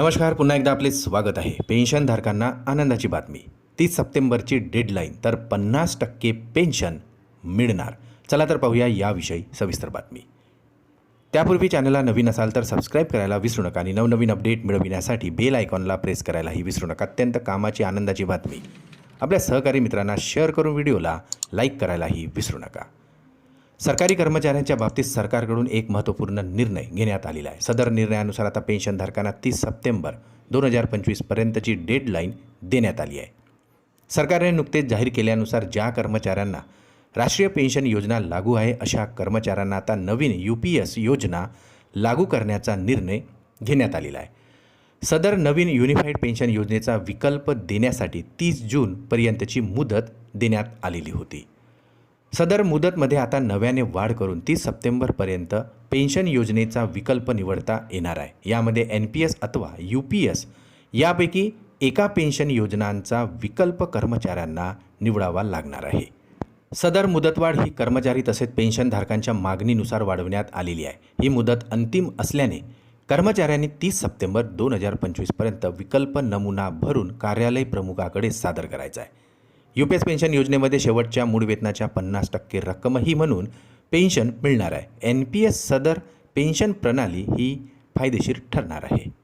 नमस्कार पुन्हा एकदा आपले स्वागत आहे. पेन्शनधारकांना आनंदाची बातमी. तीस सप्टेंबरची डेडलाईन तर पन्नास टक्के पेन्शन मिळणार. चला तर पाहूया याविषयी सविस्तर बातमी. त्यापूर्वी चॅनलला नवीन असाल तर सबस्क्राईब करायला विसरू नका आणि नवनवीन अपडेट मिळविण्यासाठी बेल आयकॉनला प्रेस करायलाही विसरू नका. अत्यंत कामाची आनंदाची बातमी. आपल्या सहकारी मित्रांना शेअर करून व्हिडिओला लाईक करायलाही विसरू नका. सरकारी कर्मचाऱ्यांच्या बाबतीत सरकारकडून एक महत्त्वपूर्ण निर्णय घेण्यात आलेला आहे. सदर निर्णयानुसार आता पेन्शनधारकांना तीस सप्टेंबर दोन हजार पंचवीसपर्यंतची डेडलाईन देण्यात आली आहे. सरकारने नुकतेच जाहीर केल्यानुसार ज्या कर्मचाऱ्यांना राष्ट्रीय पेन्शन योजना लागू आहे अशा कर्मचाऱ्यांना आता नवीन यू पी एस योजना लागू करण्याचा निर्णय घेण्यात आलेला आहे. सदर नवीन युनिफाईड पेन्शन योजनेचा विकल्प देण्यासाठी तीस जूनपर्यंतची मुदत देण्यात आलेली होती. सदर मुदतमध्ये आता नव्याने वाढ करून तीस सप्टेंबरपर्यंत पेन्शन योजनेचा विकल्प निवडता येणार आहे. यामध्ये एन पी एस अथवा यू पी एस यापैकी एका पेन्शन योजनांचा विकल्प कर्मचाऱ्यांना निवडावा लागणार आहे. सदर मुदतवाढ ही कर्मचारी तसेच पेन्शनधारकांच्या मागणीनुसार वाढवण्यात आलेली आहे. ही मुदत अंतिम असल्याने कर्मचाऱ्यांनी तीस सप्टेंबर दोन हजार पंचवीसपर्यंत विकल्प नमुना भरून कार्यालय प्रमुखाकडे सादर करायचा आहे. यू पी एस पेन्शन योजनेमध्ये शेवटच्या मूळ वेतनाच्या पन्नास टक्के रक्कमही म्हणून पेन्शन मिळणार आहे. एन पी एस सदर पेन्शन प्रणाली ही फायदेशीर ठरणार आहे.